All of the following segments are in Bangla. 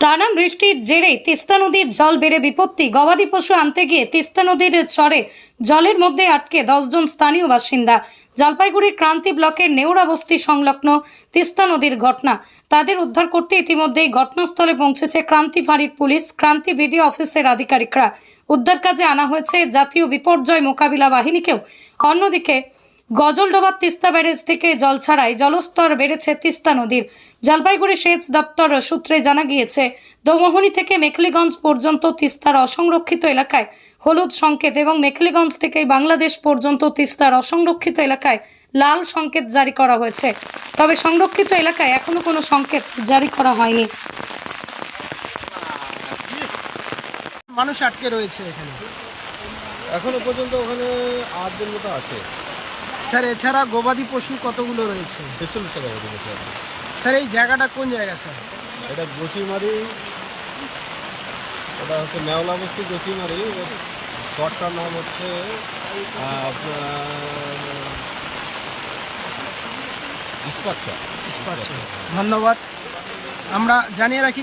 টানা বৃষ্টির জেরেই তিস্তা নদীর জল বেড়ে বিপত্তি। গবাদি পশু আনতে গিয়ে তিস্তা নদীর চরে জলের মধ্যে আটকে দশজন স্থানীয় বাসিন্দা। জলপাইগুড়ির ক্রান্তি ব্লকের নেউরা বস্তি সংলগ্ন তিস্তা নদীর ঘটনা। তাদের উদ্ধার করতে ইতিমধ্যেই ঘটনাস্থলে পৌঁছেছে ক্রান্তি ফাঁড়ির পুলিশ, ক্রান্তি বিডিও অফিসের আধিকারিকরা। উদ্ধার কাজে আনা হয়েছে জাতীয় বিপর্যয় মোকাবিলা বাহিনীকেও। অন্যদিকে গজলডোবার তিস্তা ব্যারেজ থেকে জল ছাড়াই জলস্তর বেড়েছে তিস্তা নদীর। জলপাইগুড়ি সেচ দপ্তর সূত্রে জানা গিয়েছে দোমোহনী থেকে মেখলিগঞ্জ পর্যন্ত তিস্তার অসংরক্ষিত এলাকায় হলুদ সংকেত এবং মেখলিগঞ্জ থেকে বাংলাদেশ পর্যন্ত তিস্তার অসংরক্ষিত এলাকায় লাল সংকেত জারি করা হয়েছে। তবে সংরক্ষিত এলাকায় এখনও কোনো সংকেত জারি করা হয়নি। মানুষ আটকে রয়েছে এখানে। এখনও পর্যন্ত ওখানে আটদের মতো আছে। স্যার এছাড়া গবাদি পশু কতগুলো রয়েছে? ছেচল্লিশ টাকা মতো বসে আছে। স্যার এই জায়গাটা কোন জায়গা স্যার? এটা গচিমারি ওটা হচ্ছে নেওলা বস্তি গচিমারি শর্টটার নাম হচ্ছে আপনার। ধন্যবাদ। আমরা জানিয়ে রাখি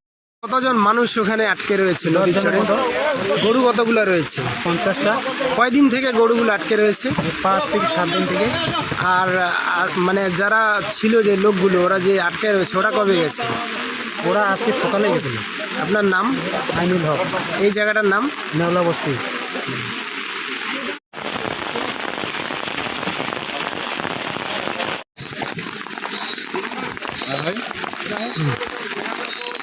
কতজন মানুষ ওখানে আটকে রয়েছে নদীর চরে গরু কতগুলো রয়েছে? পঞ্চাশটা। কয়দিন থেকে গরুগুলো আটকে রয়েছে? পাঁচ থেকে সাত দিন থেকে। আর আর মানে যারা ছিল যে লোকগুলো ওরা যে আটকে রয়েছে ওরা কবে গেছে? ওরা আজকে সকালে গেছিল। আপনার নাম? আইনুল হক। এই জায়গাটার নাম? নেওলা বস্তি।